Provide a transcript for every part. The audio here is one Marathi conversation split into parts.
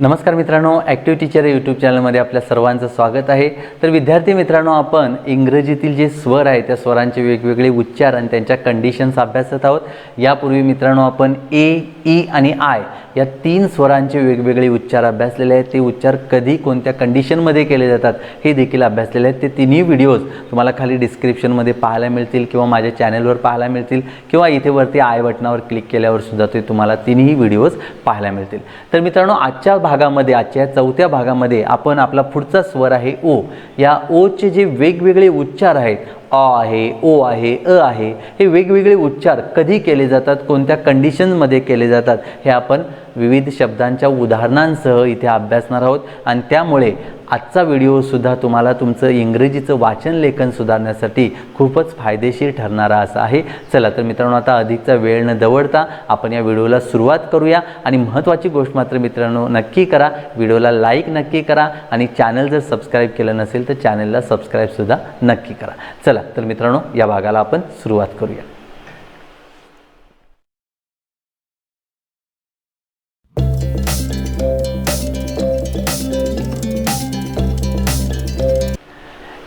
नमस्कार मित्रांनो ॲक्टिव्ह टीचर यूट्यूब चॅनलमध्ये आपल्या सर्वांचं स्वागत आहे. तर विद्यार्थी मित्रांनो आपण इंग्रजीतील जे स्वर आहे त्या स्वरांचे वेगवेगळे उच्चार आणि त्यांच्या कंडिशन्स अभ्यासत आहोत. यापूर्वी मित्रांनो आपण ए ई e आणि आय या तीन स्वरांचे वेगवेगळे उच्चार अभ्यासलेले आहेत. ते उच्चार कधी कोणत्या कंडिशनमध्ये केले जातात हे देखील अभ्यासलेले आहेत. ते तिन्ही व्हिडिओज तुम्हाला खाली डिस्क्रिप्शनमध्ये पाहायला मिळतील किंवा माझ्या चॅनलवर पाहायला मिळतील किंवा इथे वरती आय बटनावर क्लिक केल्यावर सुद्धा ते तुम्हाला तिन्ही व्हिडिओज पाहायला मिळतील. तर मित्रांनो आजच्या भागामध्ये आजच्या चौथ्या भागामध्ये आपण आपला पुढचा स्वर आहे ओ. या ओचे जे वेगवेगळे उच्चार आहेत अ आहे ओ आहे अ आहे हे वेगवेगळे उच्चार कधी केले जातात कोणत्या कंडिशनमध्ये केले जातात हे आपण विविध शब्दांच्या उदाहरणांसह इथे अभ्यासणार आहोत. आणि त्यामुळे आजचा व्हिडिओसुद्धा तुम्हाला तुमचं इंग्रजीचं वाचन लेखन सुधारण्यासाठी खूपच फायदेशीर ठरणारा असा आहे. चला तर मित्रांनो आता अधिकचा वेळ न दवडता आपण या व्हिडिओला सुरुवात करूया. आणि महत्त्वाची गोष्ट मात्र मित्रांनो नक्की करा. व्हिडिओला लाईक नक्की करा. आणि चॅनल जर सबस्क्राईब केलं नसेल तर चॅनलला सबस्क्राईबसुद्धा नक्की करा. चला तर मित्रांनो या भागाला आपण सुरुवात करूया.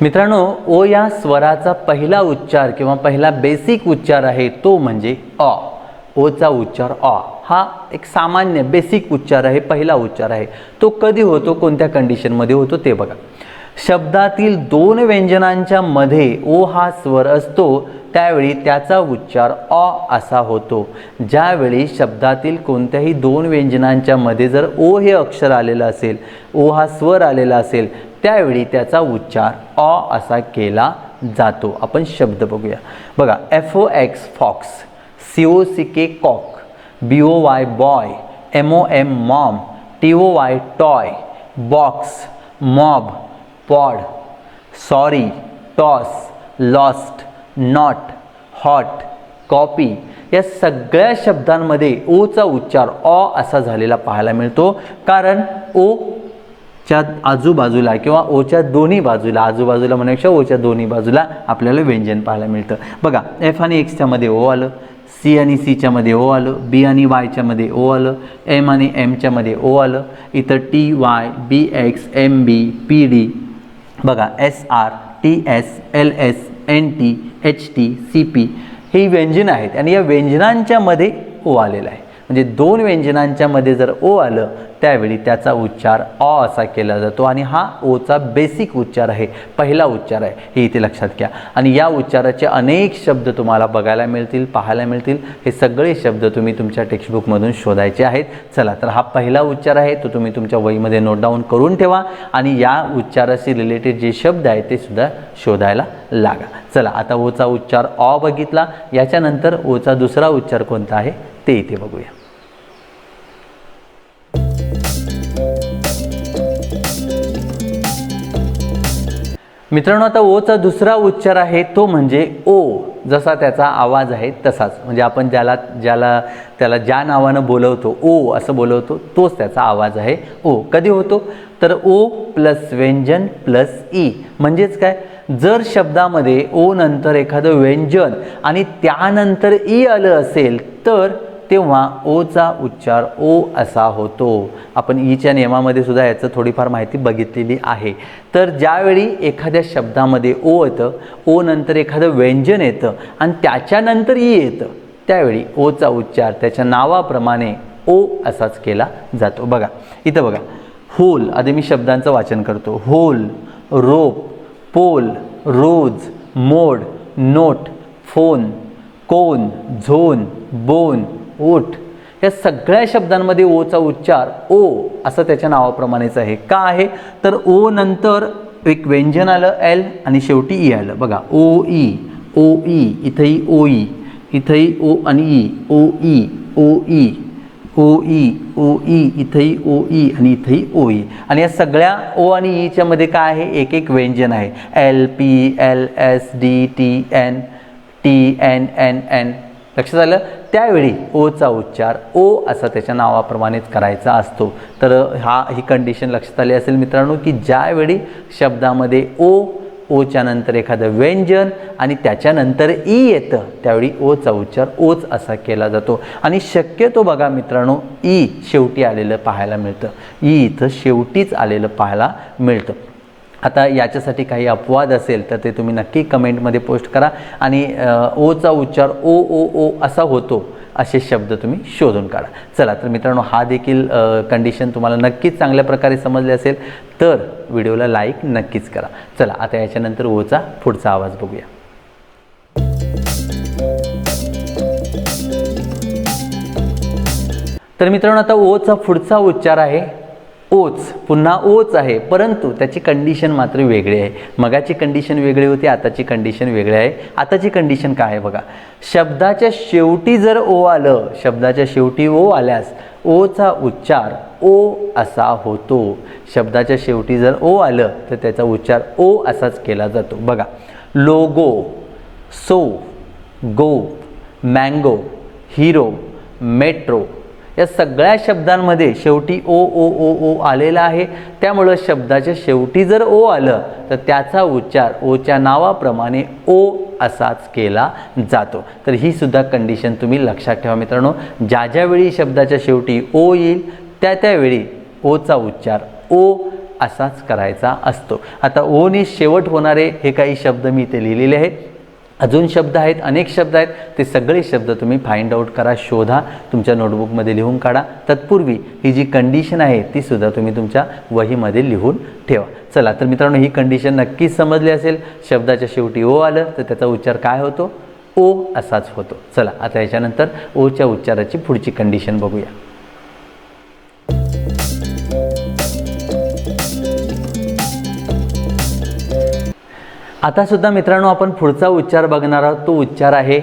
मित्रांनो ओ या स्वराचा पहिला उच्चार किंवा पहिला बेसिक उच्चार आहे तो म्हणजे अ. ओचा उच्चार अ. हा एक सामान्य बेसिक उच्चार आहे पहिला उच्चार आहे. तो कधी होतो कोणत्या कंडिशनमध्ये होतो ते बघा. शब्दातील दोन व्यंजनांच्या मध्ये ओ हा स्वर असतो त्यावेळी त्याचा उच्चार अ असा होतो. ज्यावेळी शब्दातील कोणत्याही दोन व्यंजनांच्या मध्ये जर ओ हे अक्षर आलेलं असेल ओ हा स्वर आलेला असेल त्यावेळी त्याचा उच्चार अ असा केला जातो. आपण शब्द बघूया. बघा F O X fox C O C K cock B O Y boy M O M mom T O Y toy box mob pod sorry toss lost not hot copy या सगळ्या शब्दांमध्ये ओचा उच्चार ऑ असा झालेला पाहायला मिळतो. कारण ओ च्या आजूबाजूला किंवा ओच्या दोन्ही बाजूला आजूबाजूला म्हणण्यापेक्षा ओच्या दोन्ही बाजूला आपल्याला व्यंजन पाहायला मिळतं. बघा एफ आणि एक्सच्यामध्ये ओ आलं सी आणि सीच्यामध्ये ओ आलं बी आणि वायच्यामध्ये ओ आलं एम आणि एमच्यामध्ये ओ आलं इथं T Y B X M B P D बघा S R T S L S N T H T C P ही व्यंजनं आहेत. आणि या व्यंजनांच्यामध्ये ओ आलेला आहे. म्हणजे दोन व्यंजनांच्यामध्ये जर ओ आलं त्यावेळी त्याचा उच्चार अ असा केला जातो आणि हा ओचा बेसिक उच्चार आहे पहिला उच्चार आहे. हे इथे लक्षात घ्या. आणि या उच्चाराचे अनेक शब्द तुम्हाला बघायला मिळतील पाहायला मिळतील. हे सगळे शब्द तुम्ही तुमच्या टेक्स्टबुकमधून शोधायचे आहेत. चला तर हा पहिला उच्चार आहे तो तुम्ही तुमच्या वहीमध्ये नोट डाऊन करून ठेवा आणि या उच्चाराशी रिलेटेड जे शब्द आहेत ते सुद्धा शोधायला लागा. चला आता ओचा उच्चार अ बघितला. याच्यानंतर ओचा दुसरा उच्चार कोणता आहे ते इथे बघूया. मित्रांनो आता ओचा दुसरा उच्चार आहे तो म्हणजे ओ. जसा त्याचा आवाज आहे तसाच. म्हणजे आपण ज्याला ज्याला त्याला ज्या नावानं बोलवतो ओ असं बोलवतो तोच त्याचा आवाज आहे ओ. कधी होतो? तर ओ प्लस व्यंजन प्लस ई. म्हणजेच काय? जर शब्दामध्ये ओ नंतर एखादं व्यंजन आणि त्यानंतर ई आलं असेल तर तेव्हा ओचा उच्चार ओ असा होतो. आपण ईच्या नियमामध्ये सुद्धा याचं थोडीफार माहिती बघितलेली आहे. तर ज्यावेळी एखाद्या शब्दामध्ये ओ येतं ओ नंतर एखादं व्यंजन येतं आणि त्याच्यानंतर ई येतं त्यावेळी ओचा उच्चार त्याच्या नावाप्रमाणे ओ असाच केला जातो. बघा इथं बघा. होल आधी मी शब्दांचं वाचन करतो. Hole rope pole rose mode note phone cone zone bone ओठ. या सगळ्या शब्दांमध्ये ओचा उच्चार ओ असं त्याच्या नावाप्रमाणेच आहे. का आहे? तर ओ नंतर एक व्यंजन आलं एल आणि शेवटी ई आलं. बघा ओ ई ओ ई इथंही ओ ई इथंही ओ आणि E O E O E O E O E इथंही ओ ई आणि इथंही ओ ई. आणि या सगळ्या ओ आणि ईच्या मध्ये काय आहे? एक एक व्यंजन आहे. L P L S D T N T N N N. लक्षात आलं त्यावेळी ओचा उच्चार ओ असा त्याच्या नावाप्रमाणेच करायचा असतो. तर हा ही कंडिशन लक्षात आली असेल मित्रांनो की ज्यावेळी शब्दामध्ये ओ ओच्या नंतर एखादं व्यंजन आणि त्याच्यानंतर ई येतं त्यावेळी ओचा उच्चार ओच असा केला जातो. आणि शक्यतो बघा मित्रांनो ई शेवटी आलेलं पाहायला मिळतं. ई इथं शेवटीच आलेलं पाहायला मिळतं. आता याच्यासाठी काही अपवाद असेल तर ते तुम्ही नक्की कमेंटमध्ये पोस्ट करा. आणि ओचा उच्चार ओ ओ ओ असा होतो असे शब्द तुम्ही शोधून काढा. चला तर मित्रांनो हा देखील कंडिशन तुम्हाला नक्कीच चांगल्या प्रकारे समजले असेल तर व्हिडिओला लाईक नक्कीच करा. चला आता याच्यानंतर ओचा पुढचा आवाज बघूया. तर मित्रांनो आता ओचा पुढचा उच्चार आहे. ओच पुन्हा ओच आहे परंतु त्याची कंडिशन मात्र वेगळी आहे. मगाची कंडिशन वेगळी होती आताची कंडिशन वेगळी आहे. आताची कंडिशन काय आहे बघा. शब्दाच्या शेवटी जर ओ आलं शब्दाच्या शेवटी ओ आल्यास ओचा उच्चार ओ असा होतो. शब्दाच्या शेवटी जर ओ आलं तर त्याचा उच्चार ओ असाच केला जातो. बघा. Logo so go mango hero metro या सगळ्या शब्दांमध्ये शेवटी ओ ओ ओ ओ आलेला आहे. त्यामुळं शब्दाच्या शेवटी जर ओ आलं तर त्याचा उच्चार ओच्या नावाप्रमाणे ओ असाच केला जातो. तर ही सुद्धा कंडिशन तुम्ही लक्षात ठेवा मित्रांनो. ज्या ज्यावेळी शब्दाच्या शेवटी ओ येईल त्या त्यावेळी ओचा उच्चार ओ असाच करायचा असतो. आता ओने शेवट होणारे हे काही शब्द मी इथे लिहिलेले आहेत. अजून शब्द आहेत अनेक शब्द आहेत. ते सगळे शब्द तुम्ही फाइंड आउट करा शोधा. तुमच्या नोटबुकमध्ये लिहून काढा. तत्पूर्वी ही जी कंडिशन आहे ती सुद्धा तुम्ही तुमच्या वहीमध्ये लिहून ठेवा. चला तर मित्रांनो ही कंडिशन नक्कीच समजली असेल. शब्दाच्या शेवटी ओ आलं तर त्याचा उच्चार काय होतो? ओ असाच होतो. चला आता याच्यानंतर ओच्या उच्चाराची पुढची कंडिशन बघूया. आता सुद्धा मित्रांनो आपण पुढचा उच्चार बघणार आहोत. तो उच्चार आहे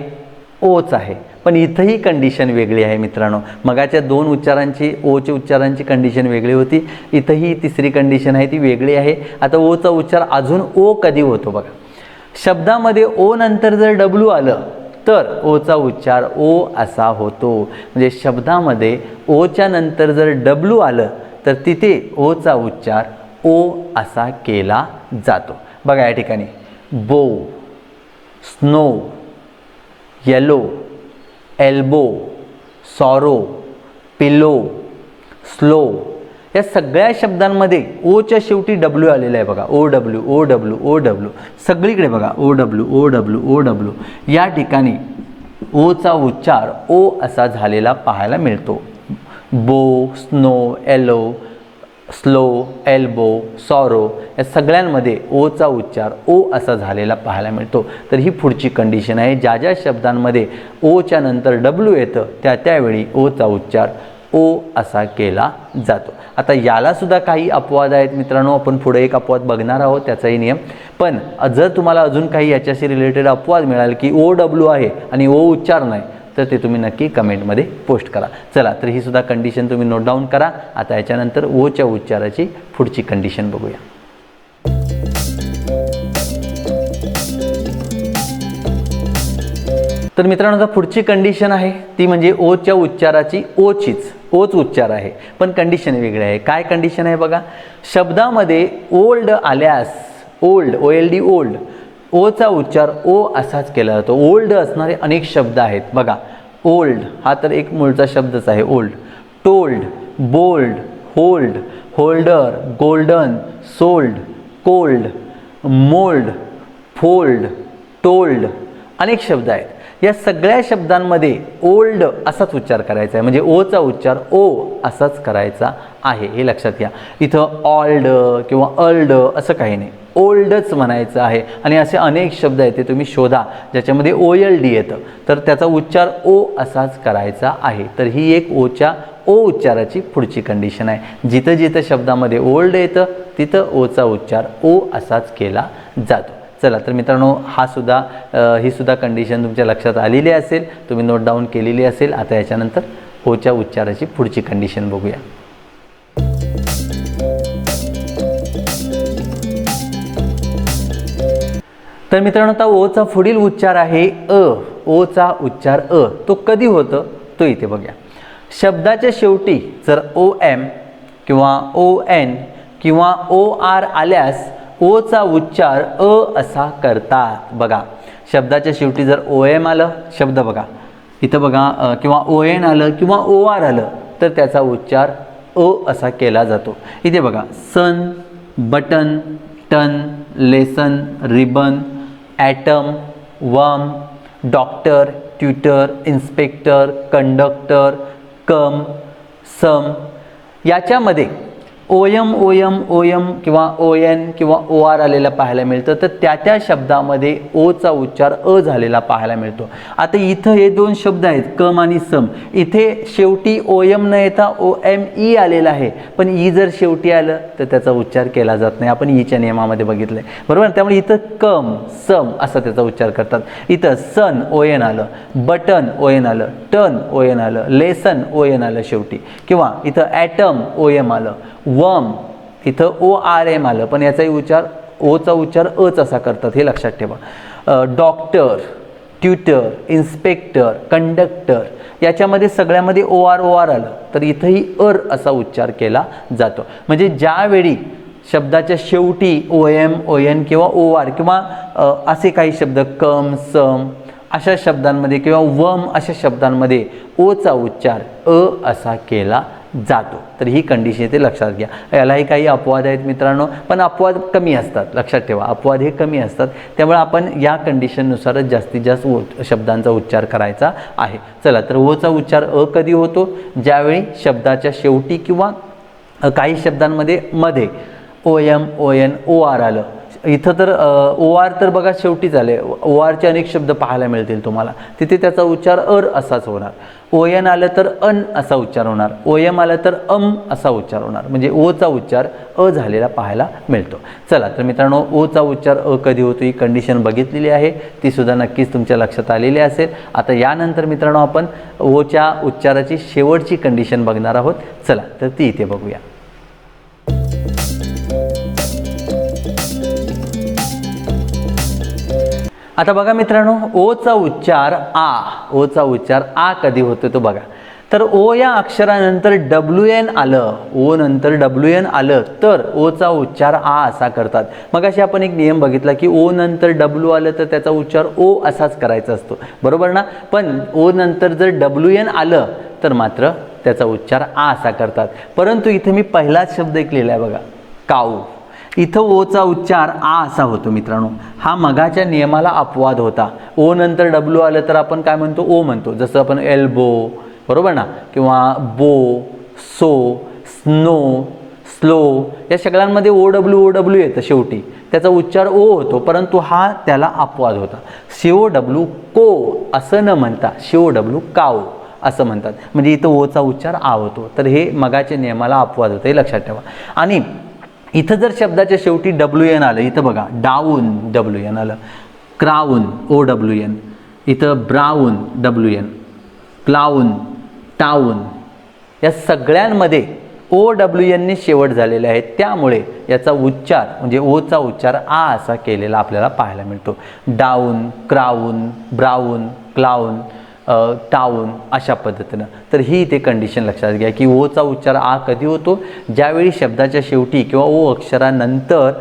ओच आहे. पण इथंही कंडिशन वेगळी आहे मित्रांनो. मगाच्या दोन उच्चारांची ओच्या उच्चारांची कंडिशन वेगळी होती. इथंही तिसरी कंडिशन आहे ती वेगळी आहे. आता ओचा उच्चार अजून ओ कधी होतो बघा. शब्दामध्ये ओ नंतर जर डब्ल्यू आलं तर ओचा उच्चार ओ असा होतो. म्हणजे शब्दामध्ये ओच्या नंतर जर डब्ल्यू आलं तर तिथे ओचा उच्चार ओ असा केला जातो. बघा या ठिकाणी. Bow snow yellow elbow sorrow pillow slow या सगळ्या शब्दांमध्ये ओच्या शेवटी डब्ल्यू आलेलं आहे बघा. O W O W O W सगळीकडे बघा. O W O W O W या ठिकाणी ओचा उच्चार ओ असा झालेला पाहायला मिळतो. Bow snow yellow slow elbow sorrow या सगळ्यांमध्ये ओचा उच्चार ओ असा झालेला पाहायला मिळतो. तर ही पुढची कंडिशन आहे. ज्या ज्या शब्दांमध्ये ओच्या नंतर डब्ल्यू येतं त्या त्यावेळी ओचा उच्चार ओ असा केला जातो. आता यालासुद्धा काही अपवाद आहेत मित्रांनो. आपण पुढे एक अपवाद बघणार आहोत त्याचाही नियम. पण जर तुम्हाला अजून काही याच्याशी रिलेटेड अपवाद मिळाल की ओ डब्ल्यू आहे आणि ओ उच्चार नाही तर ते तुम्ही नक्की कमेंटमध्ये पोस्ट करा. चला तर ही सुद्धा कंडिशन तुम्ही नोट डाऊन करा. आता याच्यानंतर ओच्या उच्चाराची पुढची कंडिशन बघूया. तर मित्रांनो आता पुढची कंडिशन आहे. ती म्हणजे ओच्या उच्चाराची ओचीच. ओच उच्चार आहे. पण कंडिशन वेगळी आहे. काय कंडिशन आहे बघा? शब्दामध्ये ओल्ड आल्यास old O L D old Ocha उच्चार ओ असाच केला जातो. ओल्ड असणारे अनेक शब्द आहेत. बघा ओल्ड हा तर एक मूळचा शब्दच आहे old. Told bold hold holder golden sold cold mould fold told अनेक शब्द आहेत. या सगळ्या शब्दांमध्ये ओल्ड असाच उच्चार करायचा आहे. म्हणजे ओचा उच्चार ओ असाच करायचा आहे. हे लक्षात घ्या. इथं ऑल्ड किंवा अल्ड असं काही नाही. ओल्डच म्हणायचं आहे. आणि असे अनेक शब्द आहेत ते तुम्ही शोधा ज्याच्यामध्ये ओ एल डी येतं. तर त्याचा उच्चार ओ असाच करायचा आहे. तर ही एक ओच्या ओ उच्चाराची पुढची कंडिशन आहे. जिथं जिथं शब्दामध्ये ओल्ड येतं तिथं ओचा उच्चार ओ असाच केला जातो. चला तर मित्रांनो हा सुद्धा ही सुद्धा कंडिशन तुमच्या लक्षात आलेली असेल. तुम्ही नोट डाऊन केलेली असेल. आता याच्यानंतर ओच्या उच्चाराची पुढची कंडिशन बघूया. तर मित्रांनो आता ओचा पुढील उच्चार आहे अ. ओचा उच्चार अ. तो कधी होतं? तो इथे बघूया. शब्दाच्या शेवटी जर ओ एम किंवा ओ एन किंवा ओ आर आल्यास ओचा उच्चार अ असा करतात. बघा शब्दाच्या शेवटी जर ओ एम आलं शब्द बघा. इथं बघा अ, किंवा ओ एन आलं किंवा ओ आर आलं तर त्याचा उच्चार अ असा केला जातो. इथे बघा sun button ton lesson ribbon atom won doctor tutor inspector conductor come some याच्यामध्ये ओयम ओयम ओयम किंवा ओ एन किंवा ओ आर आलेला पाहायला मिळतं. तर त्या त्या शब्दामध्ये ओचा उच्चार अ झालेला पाहायला मिळतो. आता इथं हे दोन शब्द आहेत कम आणि सम. इथे शेवटी ओ एम न येता ओ एम ई आलेला आहे. पण ई जर शेवटी आलं तर त्याचा उच्चार केला जात नाही. आपण ईच्या नियमामध्ये बघितलं आहे बरोबर? त्यामुळे इथं कम सम असा त्याचा उच्चार करतात. इथं सन ओ एन आलं. बटन ओ एन आलं. टन ओ एन आलं. लेसन ओ एन आलं शेवटी. किंवा इथं ॲटम ओ एम आलं. वम. इथं ओ आर एम आलं. पण याचाही उच्चार ओचा उच्चार अच असा करतात हे लक्षात ठेवा. डॉक्टर ट्युटर इन्स्पेक्टर कंडक्टर याच्यामध्ये सगळ्यामध्ये ओ आर ओ आर आलं. तर इथंही अर असा उच्चार केला जातो. म्हणजे ज्यावेळी शब्दाच्या शेवटी ओ एम ओ एन किंवा ओ आर किंवा असे काही शब्द कम सम अशा शब्दांमध्ये किंवा वम अशा शब्दांमध्ये ओचा उच्चार अ असा केला जातो. तर ही कंडिशन येते लक्षात घ्या. यालाही काही अपवाद आहेत मित्रांनो पण अपवाद कमी असतात लक्षात ठेवा. अपवाद हे कमी असतात. त्यामुळे आपण या कंडिशननुसारच जास्तीत जास्त उ शब्दांचा उच्चार करायचा आहे. चला तर ओचा उच्चार अ कधी होतो? ज्यावेळी शब्दाच्या शेवटी किंवा काही शब्दांमध्ये मध्ये O M O N O R आलं. इथं तर ओ आर तर बघा शेवटी झाले. ओ आरचे अनेक शब्द पाहायला मिळतील तुम्हाला. तिथे त्याचा उच्चार अर असाच होणार. ओ एन आलं तर अन असा उच्चार होणार. ओ एम आलं तर अम असा उच्चार होणार. म्हणजे ओचा उच्चार अ झालेला पाहायला मिळतो. चला तर मित्रांनो ओचा उच्चार अ कधी होतो ही कंडिशन बघितलेली आहे. ती सुद्धा नक्कीच तुमच्या लक्षात आलेली असेल. आता यानंतर मित्रांनो आपण ओच्या उच्चाराची शेवटची कंडिशन बघणार आहोत. चला तर ती इथे बघूया. आता बघा मित्रांनो ओचा उच्चार आ ओचा उच्चार आ कधी होतो तो बघा. तर ओ या अक्षरानंतर डब्ल्यू एन आलं ओ नंतर डब्ल्यू एन आलं तर ओचा उच्चार आ असा करतात. मग अशी आपण एक नियम बघितला की ओ नंतर डब्ल्यू आलं तर त्याचा उच्चार ओ असाच करायचा असतो. बरोबर ना? पण ओ नंतर जर डब्ल्यू एन आलं तर मात्र त्याचा उच्चार आ असा करतात. परंतु इथे मी पहिलाच शब्द एक लिहिला आहे बघा. काऊ. इथं ओचा उच्चार आ असा होतो मित्रांनो. हा मगाच्या नियमाला अपवाद होता. ओ नंतर डब्ल्यू आलं तर आपण काय म्हणतो? ओ म्हणतो. जसं आपण एल्बो बरोबर ना? किंवा बो सो स्नो स्लो या सगळ्यांमध्ये ओ डब्ल्यू ओ डब्ल्यू येतं शेवटी. त्याचा उच्चार ओ होतो परंतु हा त्याला अपवाद होता. शिओ ओ डब्ल्यू को असं न म्हणता शिओ ओ डब्ल्यू काओ असं म्हणतात. म्हणजे इथं ओचा उच्चार आ होतो. तर हे मगाच्या नियमाला अपवाद होतं हे लक्षात ठेवा. आणि इथं जर शब्दाच्या शेवटी डब्ल्यू एन आलं इथं बघा डाऊन डब्ल्यू एन आलं क्राऊन ओ डब्ल्यू एन इथं brown W N clown town या सगळ्यांमध्ये ओ डब्ल्यू एनने शेवट झालेले आहेत. त्यामुळे याचा उच्चार म्हणजे ओचा उच्चार आ असा केलेला आपल्याला पाहायला मिळतो. Down crown brown clown town अशा पद्धतीनं. तर ही इथे कंडिशन लक्षात घ्या की ओचा उच्चार आ कधी होतो? ज्यावेळी शब्दाच्या शेवटी किंवा ओ अक्षरानंतर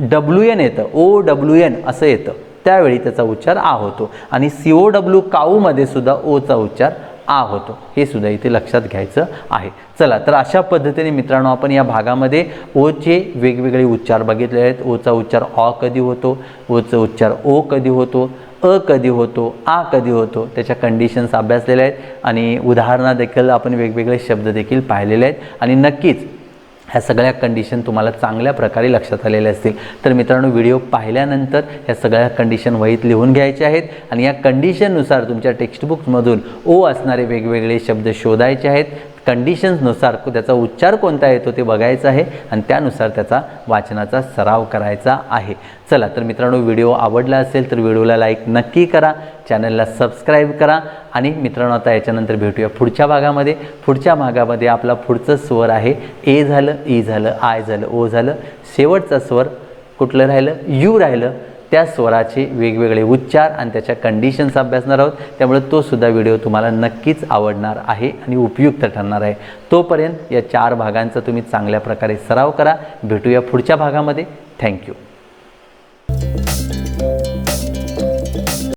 डब्ल्यू एन येतं ओ डब्ल्यू एन असं येतं त्यावेळी त्याचा उच्चार आ होतो. आणि सी ओ डब्ल्यू काऊमध्ये सुद्धा ओचा उच्चार आ होतो. हे सुद्धा इथे लक्षात घ्यायचं आहे. चला तर अशा पद्धतीने मित्रांनो आपण या भागामध्ये ओचे वेगवेगळे उच्चार बघितले आहेत. ओचा उच्चार ऑ कधी होतो? ओचा उच्चार ओ कधी होतो? अ कधी होतो आ कधी होतो त्याच्या कंडिशन्स अभ्यासलेल्या आहेत आणि उदाहरणं देखील आपण वेगवेगळे शब्द देखील पाहिलेले आहेत. आणि नक्कीच ह्या सगळ्या कंडिशन तुम्हाला चांगल्या प्रकारे लक्षात आलेल्या असतील. तर मित्रांनो व्हिडिओ पाहिल्यानंतर ह्या सगळ्या कंडिशन वहीत लिहून घ्यायच्या आहेत आणि या कंडिशननुसार तुमच्या टेक्स्टबुकमधून ओ असणारे वेगवेगळे शब्द शोधायचे आहेत. कंडिशन्सनुसार त्याचा उच्चार कोणता येतो ते बघायचं आहे आणि त्यानुसार त्याचा वाचनाचा सराव करायचा आहे. चला तर मित्रांनो व्हिडिओ आवडला असेल तर व्हिडिओला लाईक नक्की करा चॅनलला सबस्क्राईब करा आणि मित्रांनो आता याच्यानंतर भेटूया पुढच्या भागामध्ये. पुढच्या भागामध्ये आपला पुढचं स्वर आहे ए झालं ई झालं आय झालं ओ झालं. शेवटचा स्वर कुठलं राहिलं? यू राहिलं. त्या स्वराचे वेगवेगळे उच्चार आणि त्याच्या कंडिशन्स अभ्यासणार आहोत. त्यामुळे तोसुद्धा व्हिडिओ तुम्हाला नक्कीच आवडणार आहे आणि उपयुक्त ठरणार आहे. तोपर्यंत या चार भागांचा तुम्ही चांगल्या प्रकारे सराव करा. भेटूया पुढच्या भागामध्ये. थँक्यू